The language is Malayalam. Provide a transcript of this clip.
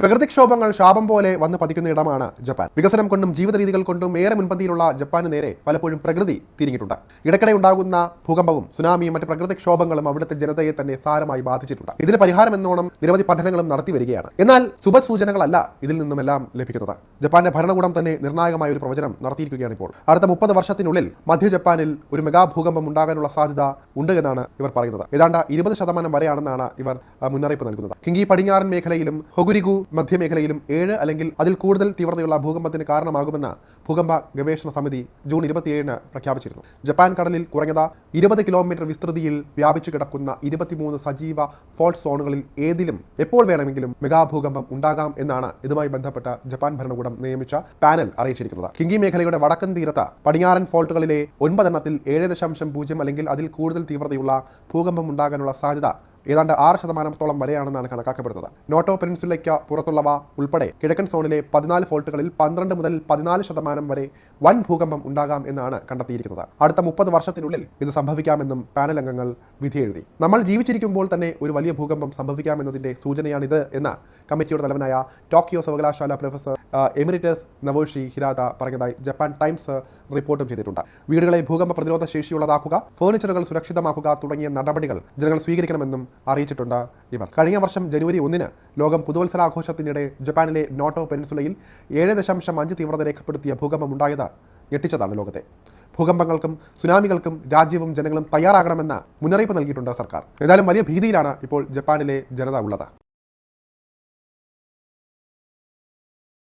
പ്രകൃതിക്ഷോഭങ്ങൾ ശാപം പോലെ വന്ന് പതിക്കുന്ന ഇടമാണ് ജപ്പാൻ. വികസനം കൊണ്ടും ജീവിത രീതികൾ കൊണ്ടും ഏറെ മുൻപന്തിയിലുള്ള ജപ്പാന് നേരെ പലപ്പോഴും പ്രകൃതി തിരിഞ്ഞിട്ടുണ്ട്. ഇടയ്ക്കിടെ ഉണ്ടാകുന്ന ഭൂകമ്പവും സുനാമിയും മറ്റ് പ്രകൃതിക്ഷോഭങ്ങളും അവിടുത്തെ ജനതയെ തന്നെ സാരമായി ബാധിച്ചിട്ടുണ്ട്. ഇതിന് പരിഹാരം എന്നോണം നിരവധി പഠനങ്ങളും നടത്തി വരികയാണ്. എന്നാൽ ശുഭസൂചനകളല്ല ഇതിൽ നിന്നുമെല്ലാം ലഭിക്കുന്നത്. ജപ്പാന്റെ ഭരണകൂടം തന്നെ നിർണായകമായ ഒരു പ്രവചനം നടത്തിയിരിക്കുകയാണ് ഇപ്പോൾ. അടുത്ത മുപ്പത് വർഷത്തിനുള്ളിൽ മധ്യ ജപ്പാനിൽ ഒരു മെഗാ ഭൂകമ്പം ഉണ്ടാകാനുള്ള സാധ്യത ഉണ്ട് എന്നാണ് ഇവർ പറയുന്നത്. ഏതാണ്ട് ഇരുപത് ശതമാനം വരെയാണെന്നാണ് ഇവർ മുന്നറിയിപ്പ് നൽകുന്നത്. കിങ്കി പടിഞ്ഞാറൻ മേഖലയിലും ഹൊഗുരിഗു മധ്യമേഖലയിലും ഏഴ് അല്ലെങ്കിൽ അതിൽ കൂടുതൽ തീവ്രതയുള്ള ഭൂകമ്പത്തിന് കാരണമാകുമെന്ന് ഭൂകമ്പ ഗവേഷണ സമിതി ജൂൺ ഇരുപത്തിയേഴിന് പ്രഖ്യാപിച്ചിരുന്നു. ജപ്പാൻ കടലിൽ കുറഞ്ഞത് ഇരുപത് കിലോമീറ്റർ വിസ്തൃതിയിൽ വ്യാപിച്ചു കിടക്കുന്ന ഇരുപത്തിമൂന്ന് സജീവ ഫോൾട്ട് സോണുകളിൽ ഏതിലും എപ്പോൾ വേണമെങ്കിലും മെഗാ ഭൂകമ്പം ഉണ്ടാകാം എന്നാണ് ഇതുമായി ബന്ധപ്പെട്ട ജപ്പാൻ ഭരണകൂടം നിയമിച്ച പാനൽ അറിയിച്ചിരിക്കുന്നത്. കിങ്കി മേഖലയുടെ വടക്കൻ തീരത്ത് പടിഞ്ഞാറൻ ഫോൾട്ടുകളിലെ ഒൻപതെണ്ണത്തിൽ ഏഴ് ദശാംശം പൂജ്യം അല്ലെങ്കിൽ അതിൽ കൂടുതൽ തീവ്രതയുള്ള ഭൂകമ്പം ഉണ്ടാകാനുള്ള സാധ്യത ഏതാണ്ട് ആറ് ശതമാനത്തോളം വരെയാണെന്നാണ് കണക്കാക്കപ്പെടുന്നത്. നോട്ടോ പെനിൻസുലയ്ക്ക് പുറത്തുള്ളവ ഉൾപ്പെടെ കിഴക്കൻ സോണിലെ പതിനാല് ഫോൾട്ടുകളിൽ പന്ത്രണ്ട് മുതൽ പതിനാല് ശതമാനം വരെ വൻ ഭൂകമ്പം ഉണ്ടാകാം എന്നാണ് കണ്ടെത്തിയിരിക്കുന്നത്. അടുത്ത മുപ്പത് വർഷത്തിനുള്ളിൽ ഇത് സംഭവിക്കാമെന്നും പാനൽ അംഗങ്ങൾ വിധിയെഴുതി നമ്മൾ ജീവിച്ചിരിക്കുമ്പോൾ തന്നെ ഒരു വലിയ ഭൂകമ്പം സംഭവിക്കാമെന്നതിന്റെ സൂചനയാണിത് എന്ന് കമ്മിറ്റിയുടെ തലവനായ ടോക്കിയോ സർവകലാശാല പ്രൊഫസർ ആ, എമിരിറ്റസ് നവോഷി ഹിരാത പറഞ്ഞതായി ജപ്പാൻ ടൈംസ് റിപ്പോർട്ടും ചെയ്തിട്ടുണ്ട്. വീടുകളെ ഭൂകമ്പ പ്രതിരോധ ശേഷിയുള്ളതാക്കുക ഫേർണിച്ചറുകൾ സുരക്ഷിതമാക്കുക തുടങ്ങിയ നടപടികൾ ജനങ്ങൾ സ്വീകരിക്കണമെന്നും അറിയിച്ചിട്ടുണ്ട് ഇവർ. കഴിഞ്ഞ വർഷം ജനുവരി ഒന്നിന് ലോകം പുതുവത്സരാഘോഷത്തിനിടെ ജപ്പാനിലെ നോട്ടോ പെനിൻസുലയിൽ ഏഴ് ദശാംശം അഞ്ച് തീവ്രത രേഖപ്പെടുത്തിയ ഭൂകമ്പം ഉണ്ടായത് ഞെട്ടിച്ചതാണ് ലോകത്തെ. ഭൂകമ്പങ്ങൾക്കും സുനാമികൾക്കും രാജ്യവും ജനങ്ങളും തയ്യാറാകണമെന്ന മുന്നറിയിപ്പ് നൽകിയിട്ടുണ്ട് സർക്കാർ. ഏതായാലും വലിയ ഭീതിയിലാണ് ഇപ്പോൾ ജപ്പാനിലെ ജനത ഉള്ളത്.